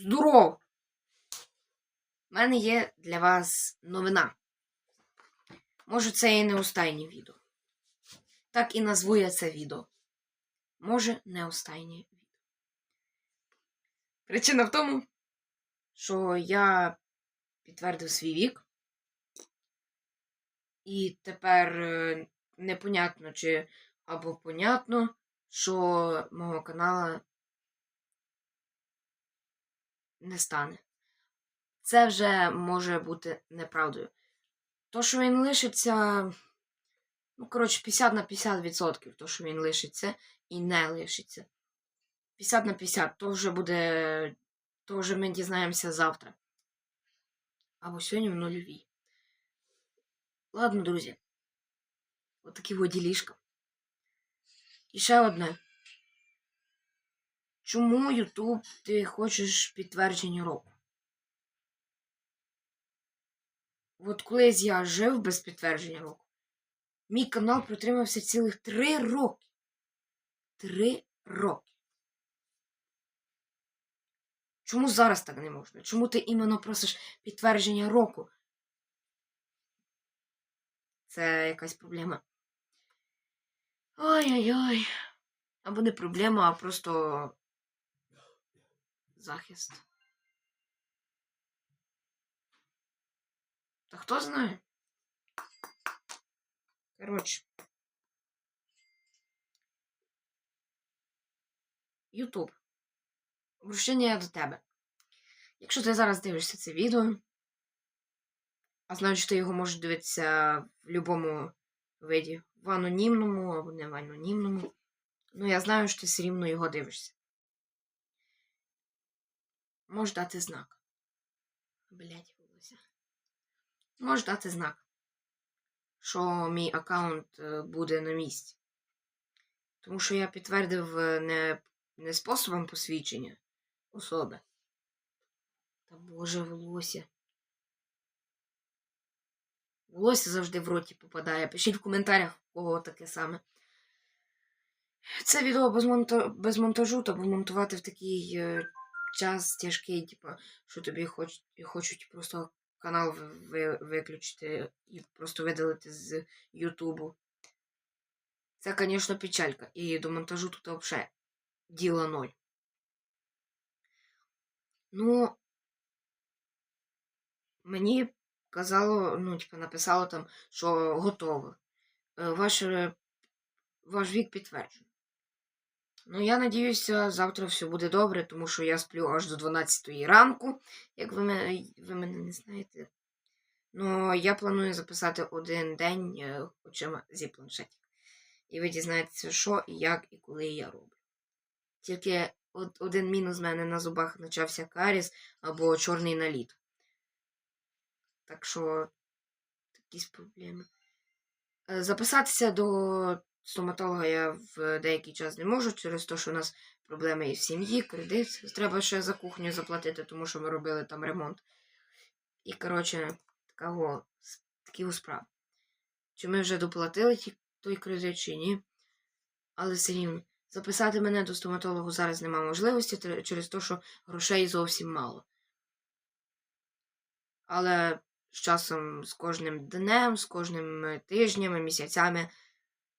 Здоров! У мене є для вас новина. Може, це і не останнє відео. Так і назву я це відео. Може, не останнє відео. Причина в тому, що я підтвердив свій вік. І тепер е, непонятно, чи або понятно, що мого канала не стане. Це вже може бути неправдою. То, що він лишиться. Ну, коротше, 50 на 50%, то, що він лишиться і не лишиться. 50 на 50, то вже буде. То вже ми дізнаємося завтра. Або сьогодні в нульовій. Ладно, друзі. Отакі воділішка. І ще одне. Чому Ютуб ти хочеш підтвердження року? От колись я жив без підтвердження року. Мій канал протримався цілих три роки. Три роки. Чому зараз так не можна? Чому ти іменно просиш підтвердження року? Це якась проблема. Ой-ой-ой. Або не проблема, а просто захист. Та хто знає? Коротше. Ютуб. Обращення до тебе. Якщо ти зараз дивишся це відео, а значить, ти його можеш дивитися в будь-якому виді. В анонімному або не в анонімному. Ну, я знаю, що ти все рівно його дивишся. Можеш дати знак. Блять, волосся. Можеш дати знак, що мій аккаунт буде на місці. Тому що я підтвердив не, не способом посвідчення особи. Та боже волосся. Волосся завжди в роті попадає. Пишіть в коментарях, у кого таке саме. Це відео без, монта... без монтажу, та монтувати в такий е, час тяжкий, типу, що тобі хоч... хочуть просто канал ви... виключити і просто видалити з Ютубу. Це, звісно, печалька. І до монтажу тут взагалі діла ноль. Ну, мені казало, ну, типу, написало там, що готово. Е, Ваш, е, ваш вік підтверджений. Ну, я надіюся, завтра все буде добре, тому що я сплю аж до 12 ранку, як ви мене, ви мене не знаєте. Ну, я планую записати один день е, очима зі планшетів. І ви дізнаєтеся, що, і як, і коли я роблю. Тільки от один мінус в мене на зубах почався каріс або чорний наліт. Так що якісь проблеми. Е, Записатися до стоматолога я в деякий час не можу через те, що у нас проблеми і в сім'ї, кредит. Треба ще за кухню заплатити, тому що ми робили там ремонт. І, коротше, такого, такі у справи. Чи ми вже доплатили той кредит, чи ні. Але все рівно. Записати мене до стоматологу зараз немає можливості через те, що грошей зовсім мало. Але з часом, з кожним днем, з кожним тижнем, і місяцями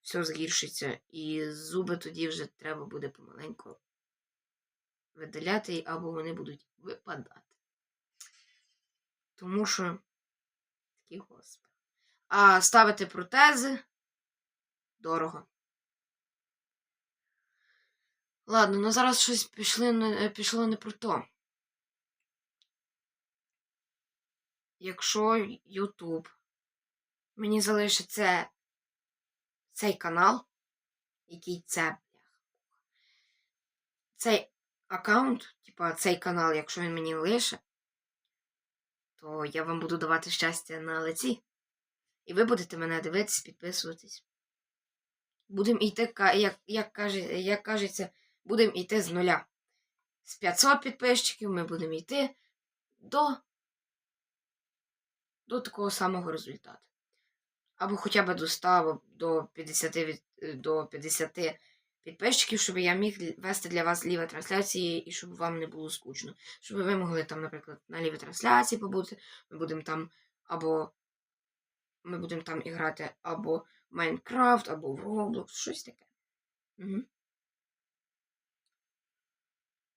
все згіршиться. І зуби тоді вже треба буде помаленьку видаляти, або вони будуть випадати. Тому що такі господи. А ставити протези дорого. Ладно, ну зараз щось пішли, е, пішло не про то. Якщо Ютуб мені залишить це, цей канал, який це, цей аккаунт, типа цей канал, якщо він мені лише, то я вам буду давати щастя на лиці. І ви будете мене дивитись, підписуватись. Будемо йти, як, як, каже, як кажеться, будемо йти з нуля. З 500 підписчиків ми будемо йти до, до такого самого результату. Або хоча б до 100, або до 50, від- до 50 підписчиків, щоб я міг вести для вас ліві трансляції і щоб вам не було скучно. Щоб ви могли там, наприклад, на лівій трансляції побути. Ми будемо там або ми будемо там іграти або в Майнкрафт, або в Roblox, щось таке. Угу.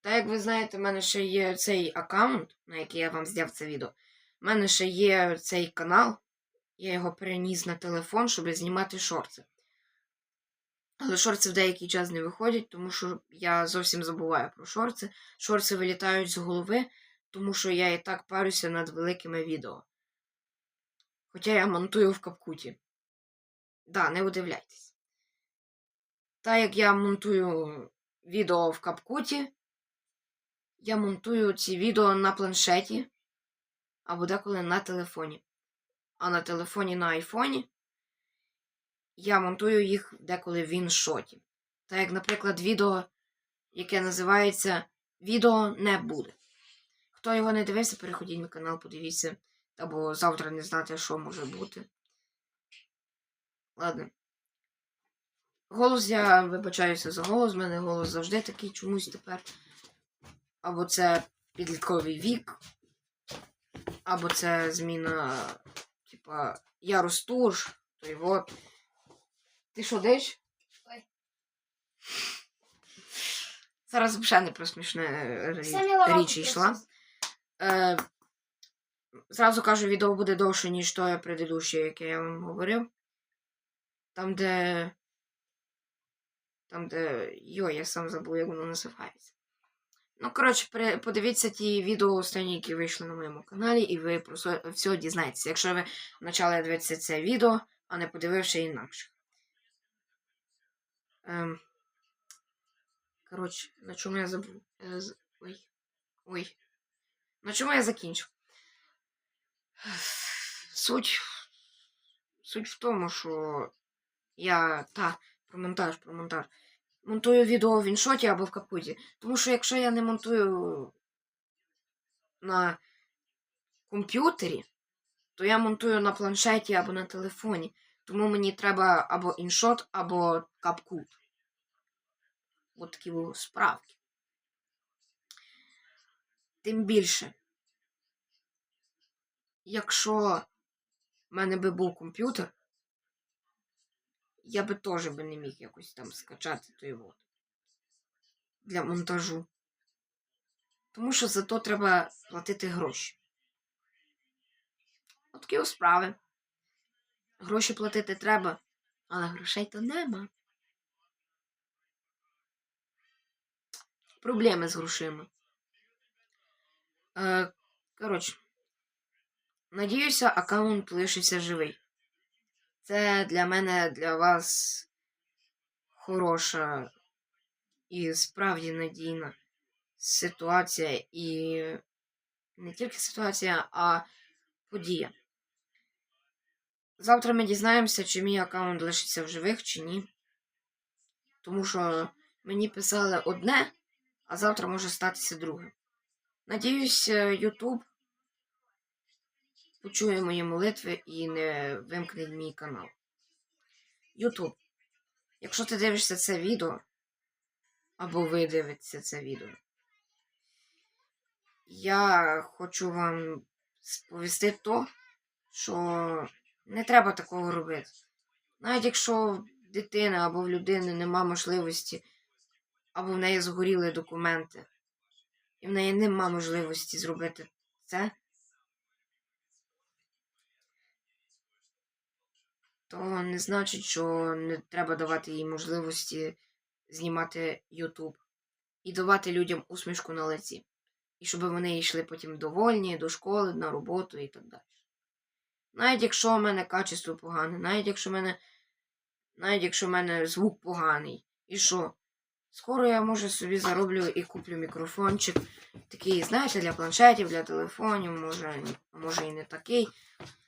Та як ви знаєте, в мене ще є цей аккаунт, на який я вам зняв це відео. У мене ще є цей канал. Я його переніс на телефон, щоб знімати шорти. Але шорти в деякий час не виходять, тому що я зовсім забуваю про шорти. Шорти вилітають з голови, тому що я і так парюся над великими відео. Хоча я монтую в капкуті. Да, не удивляйтесь. Та як я монтую відео в капкуті, я монтую ці відео на планшеті або деколи на телефоні. А на телефоні на айфоні я монтую їх деколи в іншоті. Так як, наприклад, відео, яке називається Відео не буде. Хто його не дивився, переходіть на канал, подивіться. Або завтра не знати, що може бути. Ладно. Голос я вибачаюся за голос, в мене голос завжди такий чомусь тепер. Або це підлітковий вік, або це зміна, типа, я росту ж, то й от. Ти що? Ой. Зараз взагалі не про смішне річ йшла. Е, зразу кажу, відео буде довше, ніж то предыдуще, яке я вам говорив. Там, де. Там, де. Йо, я сам забув, як воно називається. Ну, коротше, подивіться ті відео останні, які вийшли на моєму каналі, і ви про все- дізнаєтеся, якщо ви почали дивитися це відео, а не подививши інакше. Ем, коротше, на чому я забув? Е, Ой. Ой. На чому я закінчив? Суть. Суть в тому, що я. Та, про монтаж, про монтаж. Монтую відео в іншоті або в капуті. Тому що якщо я не монтую на комп'ютері, то я монтую на планшеті або на телефоні. Тому мені треба або іншот, або капкут. От такі о справки. Тим більше, якщо в мене би був комп'ютер, я би теж би не міг якось там скачати той вот для монтажу. Тому що за то треба платити гроші. От ось справи. Гроші платити треба, але грошей то нема. Проблеми з грошима. Е, коротше, надіюся, аккаунт лишився живий. Це для мене, для вас хороша і справді надійна ситуація і не тільки ситуація, а подія. Завтра ми дізнаємося, чи мій аккаунт лишиться в живих, чи ні. Тому що мені писали одне, а завтра може статися друге. Надіюсь, Ютуб почує мої молитви і не вимкне мій канал. Ютуб, якщо ти дивишся це відео, або ви дивитеся це відео, я хочу вам сповісти то, що не треба такого робити. Навіть якщо в дитини або в людини нема можливості, або в неї згоріли документи, і в неї нема можливості зробити це, то не значить, що не треба давати їй можливості знімати YouTube і давати людям усмішку на лиці. І щоб вони йшли потім довольні до школи, на роботу і так далі. Навіть якщо в мене качество погане, навіть якщо в мене, навіть якщо в мене звук поганий. І що? Скоро я може собі зароблю і куплю мікрофончик. Такий, знаєте, для планшетів, для телефонів, може, може і не такий,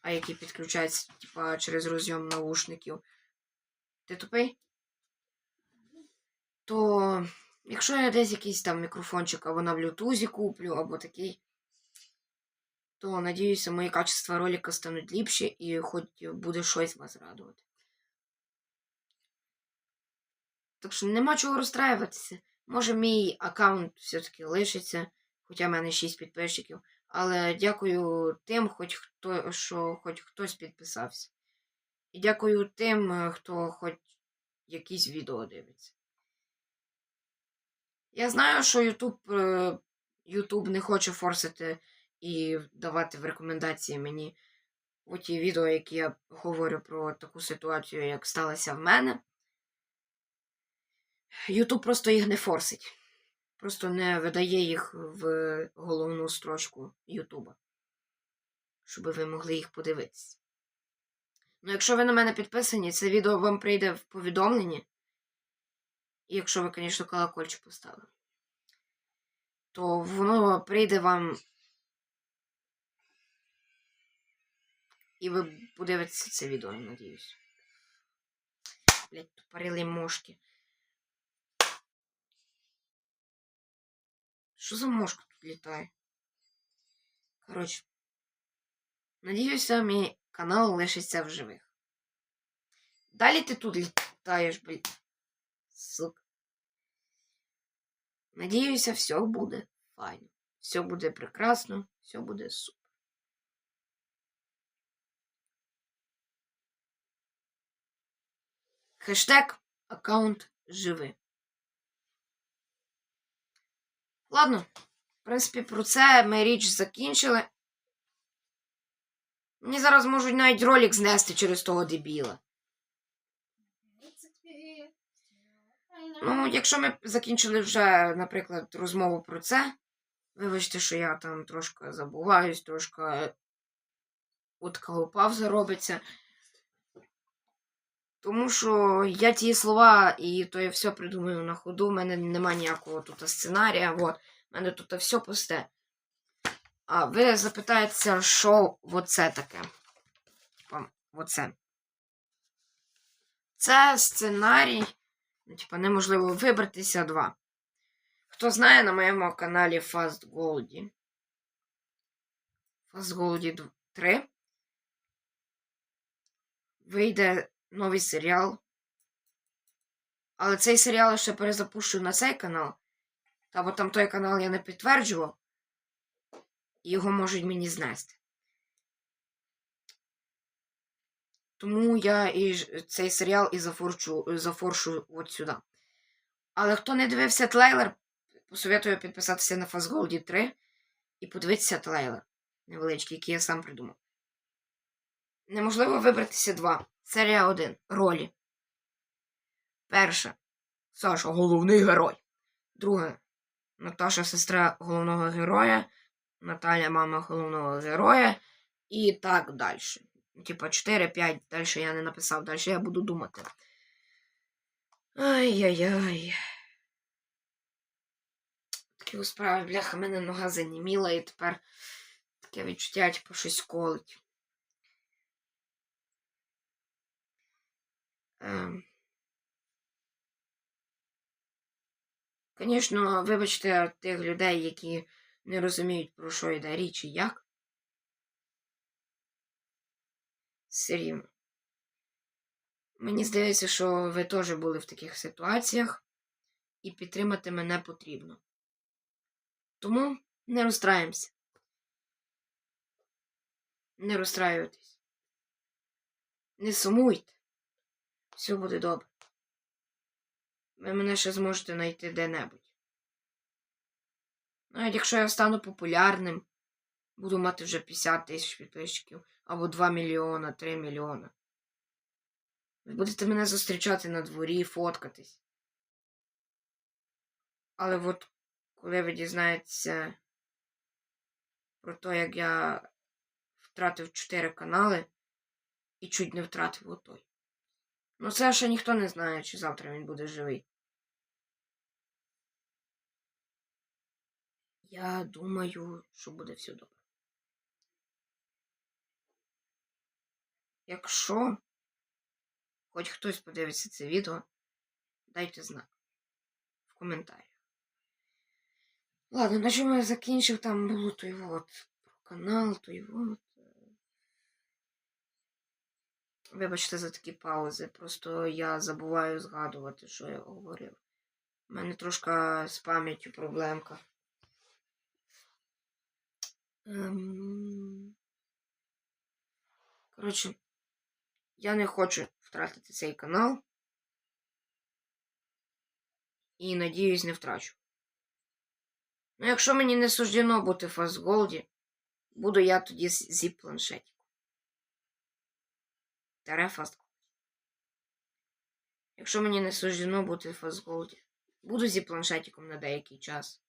а який підключається типа, через розйом наушників. Ти тупий? То якщо я десь якийсь там мікрофончик або на блютузі куплю, або такий, то надіюся, мої качества ролика стануть ліпші і хоч буде щось вас радувати. Так що нема чого розстраюватися. Може, мій аккаунт все-таки лишиться, хоча в мене 6 підписчиків. Але дякую тим, хоч хто, що хоч хтось підписався. І дякую тим, е, хто хоч якісь відео дивиться. Я знаю, що YouTube, е, YouTube не хоче форсити і давати в рекомендації мені оті відео, які я говорю про таку ситуацію, як сталося в мене. YouTube просто їх не форсить. Просто не видає їх в головну строчку Ютуба. Щоб ви могли їх подивитися. Ну, якщо ви на мене підписані, це відео вам прийде в повідомленні. І якщо ви, звісно, колокольчик поставили, то воно прийде вам. І ви подивитеся це відео, я надіюсь. Блять, тупорили мошки. Що за мошка тут літає? Коротше. Надіюся, мій канал лишиться в живих. Далі ти тут літаєш, блін. Сука. Надіюся, все буде файно. Все буде прекрасно, все буде супер. Хештег аккаунт живи. Ладно, в принципі, про це ми річ закінчили. Мені зараз можуть навіть ролик знести через того дебіла. Ну, якщо ми закінчили вже, наприклад, розмову про це, вибачте, що я там трошки забуваюсь, трошки от пауза робиться. Тому що я ті слова і то я все придумаю на ходу. У мене нема ніякого тут сценарія. От. У мене тут все пусте. А ви запитаєтеся, що оце таке? Оце. Це сценарій. Ну, типа, неможливо вибратися два. Хто знає на моєму каналі Fast Goldie. Fast Goldie 3. Вийде новий серіал. Але цей серіал я ще перезапущу на цей канал. Та бо там той канал я не підтверджував. Його можуть мені знести. Тому я і цей серіал і зафорчу, зафоршу от сюди. Але хто не дивився трейлер, посоветую підписатися на Fastgold 3 і подивитися трейлер невеличкий, який я сам придумав. Неможливо вибратися два. Серія 1. Ролі. Перша. Саша головний герой. Друге. Наташа сестра головного героя. Наталя мама головного героя. І так далі. Типа 4-5. Далі я не написав. Далі я буду думати. Ай-яй-яй. Такі у справи, бляха, мене нога заніміла і тепер таке відчуття, типу, щось колить. Звісно, вибачте тих людей, які не розуміють, про що йде річ і як. Рівно. Мені здається, що ви теж були в таких ситуаціях, і підтримати мене потрібно. Тому не розстраємося. Не розстраюйтесь. Не сумуйте. Все буде добре. Ви мене ще зможете знайти де-небудь. Навіть якщо я стану популярним, буду мати вже 50 тисяч підписчиків, або 2 мільйона, 3 мільйона. Ви будете мене зустрічати на дворі, фоткатись. Але от коли ви дізнаєтеся про те, як я втратив 4 канали і чуть не втратив отой. Ну, це ще ніхто не знає, чи завтра він буде живий. Я думаю, що буде все добре. Якщо хоч хтось подивиться це відео, дайте знак в коментарях. Ладно, на чому я закінчив, там було той вот про канал, той вот. Вибачте за такі паузи. Просто я забуваю згадувати, що я говорив. У мене трошки з пам'яттю проблемка. Ем... Коротше, я не хочу втратити цей канал. І надіюсь, не втрачу. Ну, якщо мені не суждено бути в Фастголді, буду я тоді зі планшетиком. Тере Фастголд. Якщо мені не суждено бути в Фастголді, буду зі планшетиком на деякий час.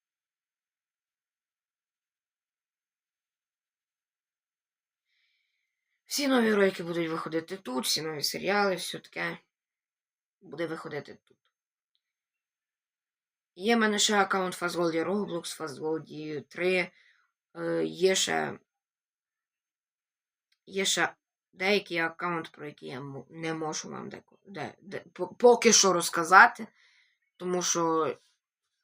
Всі нові ролики будуть виходити тут, всі нові серіали, все таке буде виходити тут. Є в мене ще аккаунт Fastgold Roblox, Fastgold 3. Е, є ще. Є ще деякий аккаунт, про який я не можу вам деко, де, де, поки що розказати. Тому що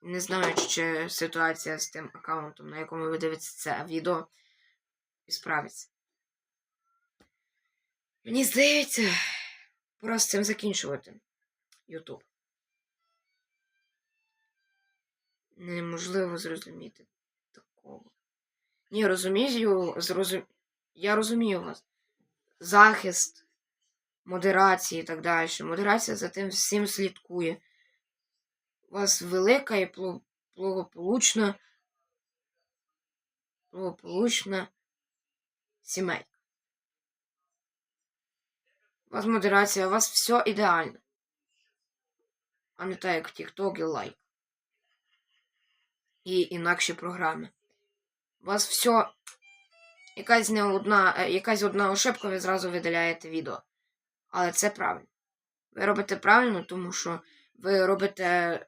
не знаю, чи ситуація з тим аккаунтом, на якому ви дивитеся це відео, і справиться. Мені здається, пора з цим закінчувати YouTube. Неможливо зрозуміти такого. Ні, розумію, зрозум... я розумію вас. Захист, модерація і так далі. Модерація за тим всім слідкує. У вас велика і благополучна, благополучна сімейка. У вас модерація, у вас все ідеально. А не так, як TikTok і лайк. І інакші програми. У вас все. Якась не одна, е, якась одна ошибка, ви зразу видаляєте відео. Але це правильно. Ви робите правильно, тому що ви робите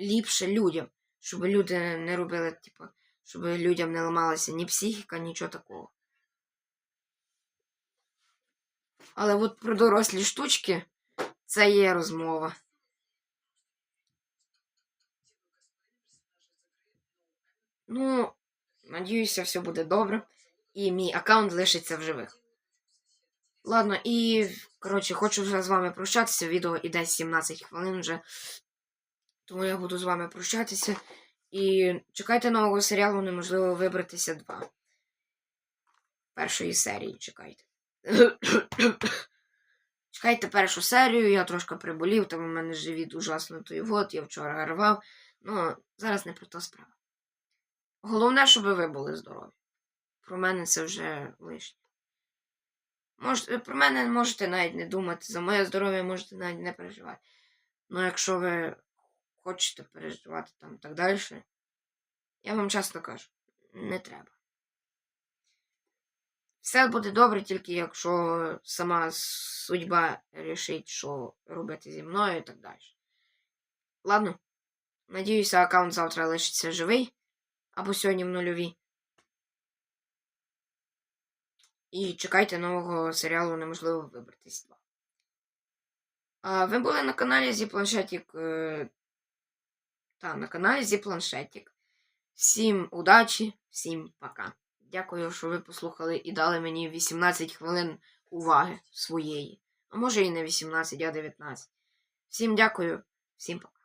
ліпше людям, щоб люди не робили, типу, щоб людям не ламалася ні психіка, нічого такого. Але от про дорослі штучки це є розмова. Ну, надіюся, все буде добре. І мій аккаунт лишиться в живих. Ладно, і, коротше, хочу вже з вами прощатися. Відео іде 17 хвилин вже. Тому я буду з вами прощатися. І чекайте нового серіалу Неможливо вибратися 2. Першої серії чекайте. Чекайте першу серію, я трошки приболів, там у мене живіт ужасно той вот, я вчора рвав. Ну, зараз не про то справа. Головне, щоб ви були здорові. Про мене це вже лишнє. Можете, про мене можете навіть не думати, за моє здоров'я можете навіть не переживати. Ну, якщо ви хочете переживати там так далі, я вам часто кажу, не треба. Все буде добре, тільки якщо сама судьба рішить, що робити зі мною і так далі. Ладно. Надіюся, аккаунт завтра лишиться живий. Або сьогодні в нульовій. І чекайте нового серіалу Неможливо вибратись 2. А, ви були на каналі Зі Планшетік. Е... Та, на каналі Зі Планшетік. Всім удачі, всім пока. Дякую, що ви послухали і дали мені 18 хвилин уваги своєї. А може і не 18, а 19. Всім дякую, всім пока.